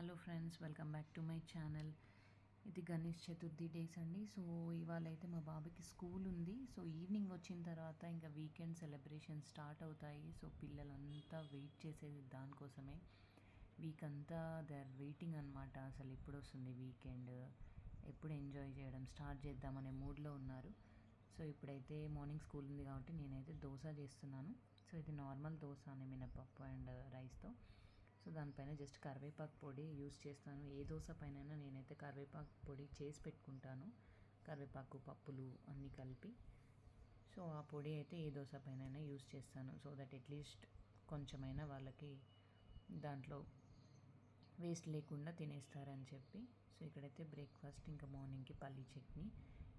Hello friends welcome back to my channel. ఇది Ganesh Chaturthi days అండి. So ఇవాళ అయితే మా బాబుకి స్కూల్ ఉంది. సో ఈవినింగ్ వచ్చిన తర్వాత ఇంకా వీకెండ్ సెలబ్రేషన్ స్టార్ట్ అవుతాయి. సో పిల్లలంతా వెయిట్ చేసేది దానికోసమే. వీక్ అంతా దే ఆర్ వెయిటింగ్ అనమాట అసలు ఎప్పుడు వస్తుంది వీకెండ్? ఎప్పుడు ఎంజాయ్ చేయడం స్టార్ట్ చేద్దామనే మూడ్లో ఉన్నారు. సో ఇప్పుడైతే మార్నింగ్ స్కూల్ ఉంది కాబట్టి నేనైతే దోశ చేస్తున్నాను. సో ఇది నార్మల్ దోశ అనే మినపప్పు అండ్ రైస్తో. సో దానిపైన జస్ట్ కరివేపాకు పొడి యూస్ చేస్తాను. ఏ దోశ పైన నేనైతే కరివేపాకు పొడి చేసి పెట్టుకుంటాను. కరివేపాకు పప్పులు అన్నీ కలిపి. సో ఆ పొడి అయితే ఏ దోశ పైన యూస్ చేస్తాను. సో దట్ అట్లీస్ట్ కొంచెమైనా వాళ్ళకి దాంట్లో వేస్ట్ లేకుండా తినేస్తారని చెప్పి. సో ఇక్కడైతే బ్రేక్ఫాస్ట్ ఇంకా మార్నింగ్కి పల్లీ చట్నీ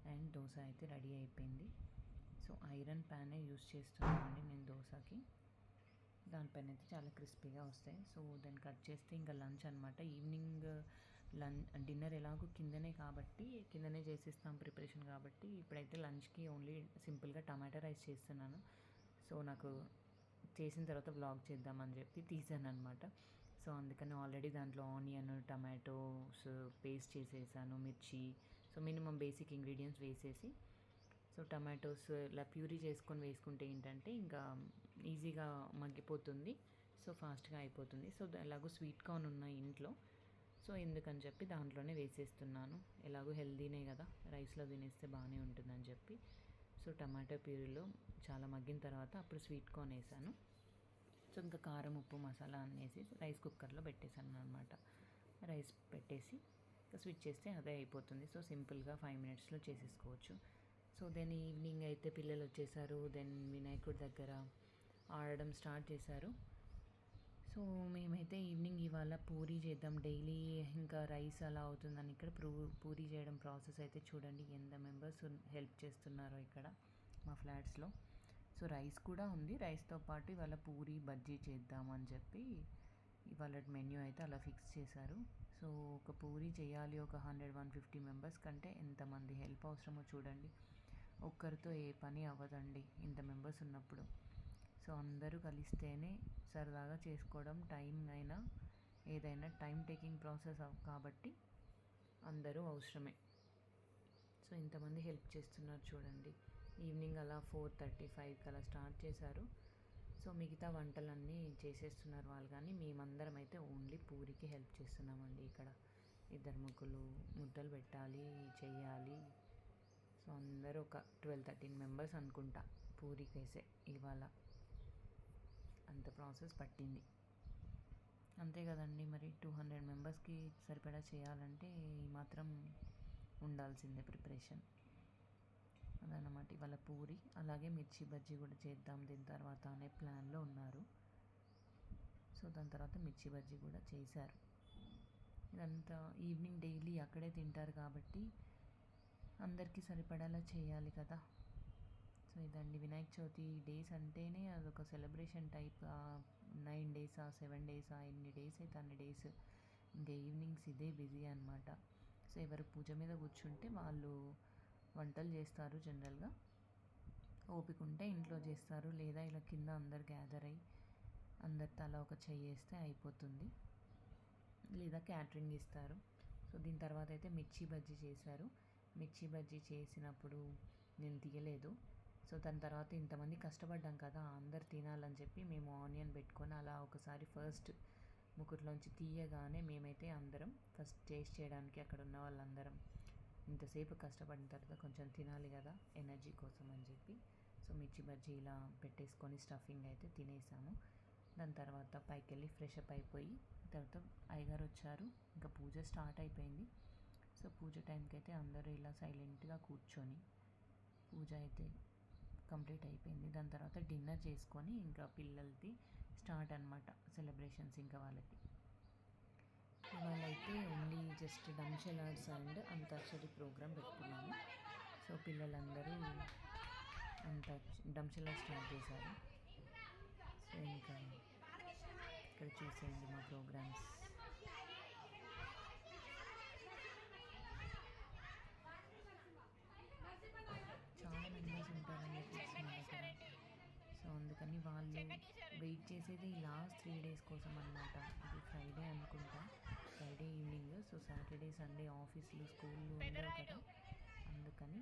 అండ్ దోశ అయితే రెడీ అయిపోయింది. సో ఐరన్ ప్యానే యూస్ చేస్తున్నానండి నేను దోశకి. దానిపైన అయితే చాలా క్రిస్పీగా వస్తాయి. సో దాన్ని కట్ చేస్తే ఇంకా లంచ్ అనమాట ఈవినింగ్ లంచ్ డిన్నర్ ఎలాగో కిందనే కాబట్టి కిందనే చేసేస్తాం ప్రిపరేషన్ కాబట్టి ఇప్పుడైతే లంచ్కి ఓన్లీ సింపుల్గా టమాటా రైస్ చేస్తున్నాను. సో నాకు చేసిన తర్వాత వ్లాగ్ చేద్దామని చెప్పి తీసాను అనమాట సో అందుకని ఆల్రెడీ దాంట్లో ఆనియన్ టమాటోస్ పేస్ట్ చేసేసాను మిర్చి సో మినిమం బేసిక్ ఇంగ్రీడియంట్స్ వేసేసి సో టమాటోస్ ఇలా ప్యూరీ చేసుకొని వేసుకుంటే ఏంటంటే ఇంకా ఈజీగా మగ్గిపోతుంది. సో ఫాస్ట్గా అయిపోతుంది. సో ఎలాగో స్వీట్ కార్న్ ఉన్నాయి ఇంట్లో. సో ఎందుకని చెప్పి దాంట్లోనే వేసేస్తున్నాను. ఎలాగో హెల్దీనే కదా రైస్లో తినేస్తే బాగానే ఉంటుందని చెప్పి. సో టమాటో ప్యూరీలో చాలా మగ్గిన తర్వాత అప్పుడు స్వీట్ కార్న్ వేసాను. సో ఇంకా కారం ఉప్పు మసాలా అనేసి రైస్ కుక్కర్లో పెట్టేశాను అనమాట రైస్ పెట్టేసి ఇంకా స్విచ్ చేస్తే అదే అయిపోతుంది. సో సింపుల్గా ఫైవ్ మినిట్స్లో చేసేసుకోవచ్చు. సో దెన్ ఈవినింగ్ అయితే పిల్లలు వచ్చేసారు. దెన్ వినాయకుడి దగ్గర ఆడడం స్టార్ట్ చేశారు. సో మేమైతే ఈవినింగ్ ఇవాళ పూరీ చేద్దాం. డైలీ ఇంకా రైస్ అలా అవుతుందని ఇక్కడ ప్రూ పూరీ చేయడం ప్రాసెస్ అయితే చూడండి. ఎంత మెంబర్స్ హెల్ప్ చేస్తున్నారో ఇక్కడ మా ఫ్లాట్స్లో. సో రైస్ కూడా ఉంది. రైస్తో పాటు ఇవాళ పూరీ బజ్జీ చేద్దామని చెప్పి ఇవాళ మెన్యూ అయితే అలా ఫిక్స్ చేశారు. సో ఒక పూరి చేయాలి. ఒక హండ్రెడ్ వన్ ఫిఫ్టీ మెంబర్స్ కంటే ఎంతమంది హెల్ప్ అవసరమో చూడండి. ఒక్కరితో ఏ పని అవ్వదండి. ఇంత మెంబర్స్ ఉన్నప్పుడు. సో అందరూ కలిస్తేనే సరదాగా చేసుకోవడం టైం అయినా ఏదైనా టైం టేకింగ్ ప్రాసెస్ కాబట్టి అందరూ అవసరమే. సో ఇంతమంది హెల్ప్ చేస్తున్నారు చూడండి. ఈవినింగ్ అలా ఫోర్ థర్టీ ఫైవ్కి అలా స్టార్ట్ చేశారు. సో మిగతా వంటలన్నీ చేసేస్తున్నారు వాళ్ళు కానీ మేమందరం అయితే ఓన్లీ పూరికి హెల్ప్ చేస్తున్నామండి ఇక్కడ. ఇద్దరు ముగ్గులు ముద్దలు పెట్టాలి చెయ్యాలి సో అందరూ ఒక ట్వెల్వ్ థర్టీన్ మెంబర్స్ అనుకుంటా పూరికి వేసే ఇవాళ. అంత ప్రాసెస్ పట్టింది. అంతే కదండి మరి టూ హండ్రెడ్ మెంబర్స్కి సరిపడా చేయాలంటే ఈ మాత్రం ఉండాల్సిందే ప్రిపరేషన్. అదనమాట ఇవాళ పూరి అలాగే మిర్చి బజ్జీ కూడా చేద్దాం దీని తర్వాత అనే ప్లాన్లో ఉన్నారు. సో దాని తర్వాత మిర్చి బజ్జీ కూడా చేశారు. ఇదంతా ఈవినింగ్ డైలీ అక్కడే తింటారు కాబట్టి అందరికీ సరిపడేలా చేయాలి కదా. సో ఇదండి వినాయక చవితి డేస్ అంటేనే అదొక సెలబ్రేషన్ టైప్. నైన్ డేసా సెవెన్ డేసా ఎన్ని డేస్ అయితే అన్ని డేస్. ఇంకా ఈవినింగ్స్ ఇదే బిజీ అనమాట సో ఎవరు పూజ మీద కూర్చుంటే వాళ్ళు వంటలు చేస్తారు జనరల్గా. ఓపిక ఉంటే ఇంట్లో చేస్తారు. లేదా ఇలా కింద అందరు గ్యాదర్ అయ్యి అందరు తల ఒక చెయ్యి వేస్తే అయిపోతుంది. లేదా క్యాటరింగ్ ఇస్తారు. సో దీని తర్వాత అయితే మిర్చి బజ్జీ చేశారు. మిర్చి బజ్జీ చేసినప్పుడు నేను తీయలేదు. సో దాని తర్వాత ఇంతమంది కష్టపడ్డాం కదా అందరు తినాలని చెప్పి మేము ఆనియన్ పెట్టుకొని అలా ఒకసారి ఫస్ట్ ముకుట్లోంచి తీయగానే మేమైతే అందరం ఫస్ట్ టేస్ట్ చేయడానికి అక్కడ ఉన్న వాళ్ళందరం ఇంతసేపు కష్టపడిన తర్వాత కొంచెం తినాలి కదా ఎనర్జీ కోసం అని చెప్పి. సో మిర్చి బజ్జీ ఇలా పెట్టేసుకొని స్టఫింగ్ అయితే తినేసాము. దాని తర్వాత పైకి వెళ్ళి ఫ్రెష్ అప్ అయిపోయి తర్వాత అయ్యగారు వచ్చారు. ఇంకా పూజ స్టార్ట్ అయిపోయింది. సో పూజ టైంకి అయితే అందరూ ఇలా సైలెంట్గా కూర్చొని పూజ అయితే కంప్లీట్ అయిపోయింది. దాని తర్వాత డిన్నర్ చేసుకొని ఇంకా పిల్లలది స్టార్ట్ అనమాట సెలబ్రేషన్స్ ఇంకా వాళ్ళకి. వాళ్ళైతే only just dumb charades and Antakshari program పెట్టుకున్నాము. సో పిల్లలందరూ అంత ఆర్ట్స్ స్టార్ట్ చేశారు. సో ఇంకా ఇక్కడ చూసేయండి మా ప్రోగ్రామ్స్ చాలా మెంబర్స్ ఉంటారండి కిడ్స్ మా దగ్గర సో అందుకని వాళ్ళు వెయిట్ చేసేది ఈ లాస్ట్ త్రీ డేస్ కోసం అనమాట ఇది ఫ్రైడే అనుకుంటా. ఫ్రైడే సాటర్డే సండే ఆఫీసులు స్కూళ్ళు ఉండవు కదా. అందుకని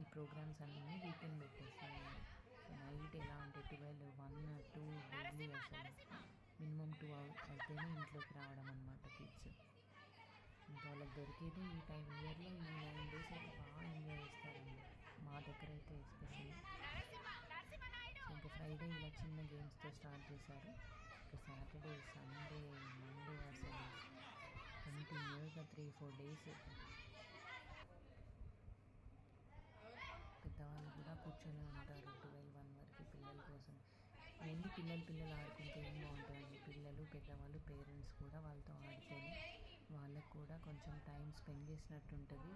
ఈ ప్రోగ్రామ్స్ అన్నీ వీకెండ్ పెట్టేస్తాను సో నైట్ ఎలా అంటే ట్వెల్వ్ వన్ టూ డైలీ అసలు. మినిమం టూ అయితేనే ఇంట్లోకి రావడం అనమాట కిడ్స్ ఇంకా వాళ్ళకి దొరికేది ఈ టైం. ఇయర్లో ఈ నైన్ డేస్ అయితే బాగా ఎంజాయ్ చేస్తారండి మా దగ్గర అయితే ఎస్పెషల్లీ సో ఇంకా ఫ్రైడే ఇలా చిన్న గేమ్స్తో స్టార్ట్ చేశారు. ఇంకా సాటర్డే సండే మండే అసలు కంటిన్యూగా త్రీ ఫోర్ డేస్ పెద్దవాళ్ళు కూడా కూర్చొని ఉంటారు. ట్వెల్వ్ వన్ వరకు పిల్లల కోసం. ఎన్ని పిల్లలు పిల్లలు ఆడుకుంటే ఏం బాగుంటుంది పిల్లలు పెద్దవాళ్ళు పేరెంట్స్ కూడా వాళ్ళతో ఆడితేనే వాళ్ళకు కూడా కొంచెం టైం స్పెండ్ చేసినట్టు ఉంటుంది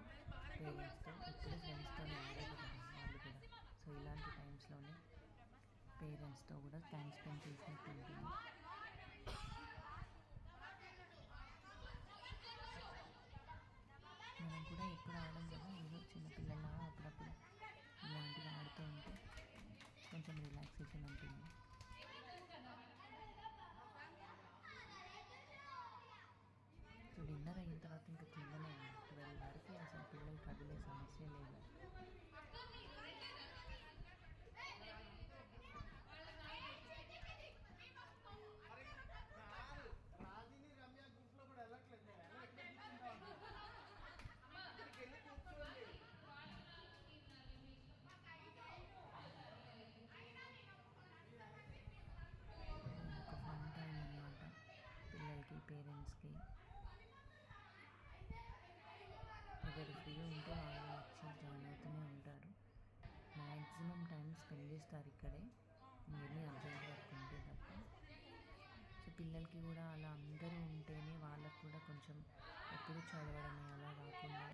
పేరెంట్స్తో. ఇప్పుడు ఫ్రెండ్స్తో ఆడేది వాళ్ళు కూడా. సో ఇలాంటి టైమ్స్లోనే పేరెంట్స్తో కూడా టైం స్పెండ్ చేసినట్టు ఉంటుంది మనం కూడా ఎప్పుడు ఆడడం కదా? ఏదో చిన్నపిల్లల అప్పుడప్పుడు ఇలాంటివి ఆడుతూ ఉంటే కొంచెం రిలాక్సేషన్ ఉంటుంది. సో డిన్నర్ అయిన తర్వాత ఇంకా కిందనే ట్వెల్వ్ వరకు అసలు పిల్లలు కదిలే సమస్య లేదు రాజీని రమ్య గ్రూప్లో కూడా వెళ్ళట్లేదు నేను ఎలా ఎక్కడ కూర్చుంటాను ఇక్కడికి వెళ్ళి కూర్చోండి ఒక ఫన్ టైం అన్నమాట పిల్లలకి పేరెంట్స్కి ఎవరు ఫ్రీ ఉంటే వాళ్ళు జాయిన్ అవుతూనే ఉంటారు. మ్యాక్సిమం టైం స్పెండ్ చేస్తారు ఇక్కడే. ఏమీ అర్జెంట్ వర్క్ ఉంటే తప్ప. సో పిల్లలకి కూడా అలా అందరూ ఉంటేనే వాళ్ళకు కూడా కొంచెం ఎప్పుడు చదవడమే అలా కాకుండా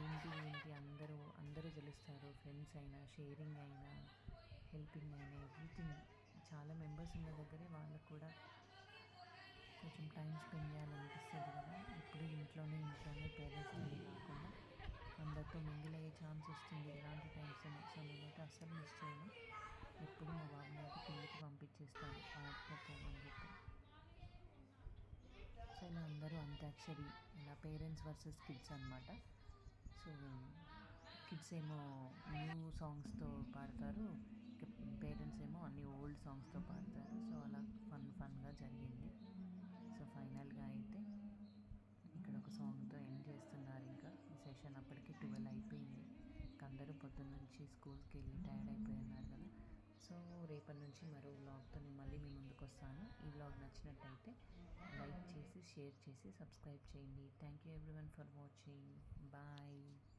ఏంటి ఏంటి అందరూ అందరూ తెలుస్తారు. ఫ్రెండ్స్ అయినా షేరింగ్ అయినా హెల్పింగ్ అయినా ఎవ్రీథింగ్. చాలా మెంబర్స్ ఉన్న దగ్గరే వాళ్ళకు కూడా కొంచెం టైం స్పెండ్ చేయాలనిపిస్తుంది కదా. ఎప్పుడు ఇంట్లోనే ఇంట్లోనే పేరెంట్స్ కాకుండా అందరితో మింగిల్ అయ్యే ఛాన్స్ వస్తుంది. ఇలాంటి టైమ్స్ సమయంలో నేనైతే అస్సలు మిస్ చేయను. ఎప్పుడు మా బాబు నాకు కిందకి పంపించేస్తాను. ఆడుకోపోమని చెప్పి. సో ఇలా అందరూ అంత్యాక్షరి ఇలా పేరెంట్స్ వర్సెస్ కిడ్స్ అనమాట సో కిడ్స్ ఏమో న్యూ సాంగ్స్తో పాడతారు. పేరెంట్స్ ఏమో అన్ని ఓల్డ్ సాంగ్స్తో పాడతారు. సో అలా ఫన్ ఫన్గా జరిగింది. సో ఫైనల్గా అయితే ఇక్కడ ఒక సాంగ్ ఈ అప్పటికి ట్వెల్వ్ అయిపోయింది. అందరూ పొద్దున్న నుంచి స్కూల్కి వెళ్ళి టైర్డ్ అయిపోయి కదా. సో రేపటి నుంచి మరో వ్లాగ్తో నేను మళ్ళీ మీ ముందుకు వస్తాను. ఈ వ్లాగ్ నచ్చినట్టయితే లైక్ చేసి షేర్ చేసి సబ్స్క్రైబ్ చేయండి. Thank you everyone for watching. Bye.